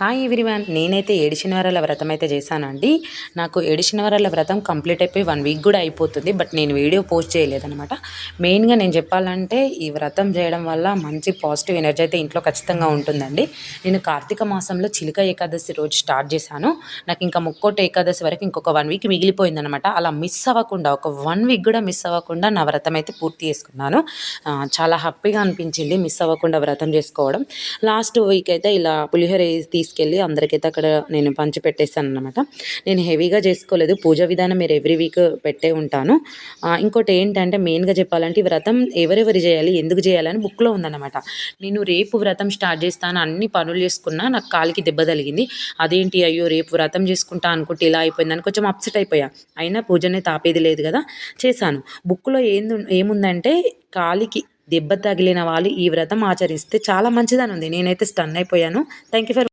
Hi everyone నేనైతే ఏడు వ్రతం అయితే చేశానండి. నాకు ఏడు శనివారాల వ్రతం కంప్లీట్ అయిపోయి వన్ వీక్ కూడా అయిపోతుంది. బట్ నేను వీడియో పోస్ట్ చేయలేదనమాట మెయిన్గా నేను చెప్పాలంటే ఈ వ్రతం చేయడం వల్ల మంచి పాజిటివ్ ఎనర్జీ అయితే ఇంట్లో ఖచ్చితంగా ఉంటుందండి. నేను కార్తీక మాసంలో చిలుక ఏకాదశి రోజు స్టార్ట్ చేశాను. నాకు ఇంకా ముక్కోటి ఏకాదశి వరకు ఇంకొక వన్ వీక్ మిగిలిపోయిందనమాట అలా మిస్ అవ్వకుండా ఒక వన్ వీక్ కూడా మిస్ అవ్వకుండా నా వ్రతం అయితే పూర్తి చేసుకున్నాను. చాలా హ్యాపీగా అనిపించింది మిస్ అవ్వకుండా వ్రతం చేసుకోవడం. లాస్ట్ వీక్ అయితే ఇలా పులిహోర వేసి తీసుకెళ్ళి అందరికైతే అక్కడ నేను పంచి పెట్టేస్తాను అనమాట నేను హెవీగా చేసుకోలేదు. పూజ విధానం మీరు ఎవ్రీ వీక్ పెట్టే ఉంటాను. ఇంకోటి ఏంటంటే మెయిన్గా చెప్పాలంటే ఈ వ్రతం ఎవరెవరు చేయాలి ఎందుకు చేయాలని బుక్లో ఉందన్నమాట. నేను రేపు వ్రతం స్టార్ట్ చేస్తాను అన్ని పనులు చేసుకున్నా నాకు కాలికి దెబ్బ తగిలింది. అదేంటి అయ్యో రేపు వ్రతం చేసుకుంటా అనుకుంటే ఇలా అయిపోయిందని కొంచెం అప్సెట్ అయిపోయా. అయినా పూజనే తాపేది లేదు కదా చేశాను. బుక్లో ఏంది ఏముందంటే కాలికి దెబ్బ తగిలిన వాళ్ళు ఈ వ్రతం ఆచరిస్తే చాలా మంచిదని ఉంది నేనైతే స్టన్ అయిపోయాను. Thank you for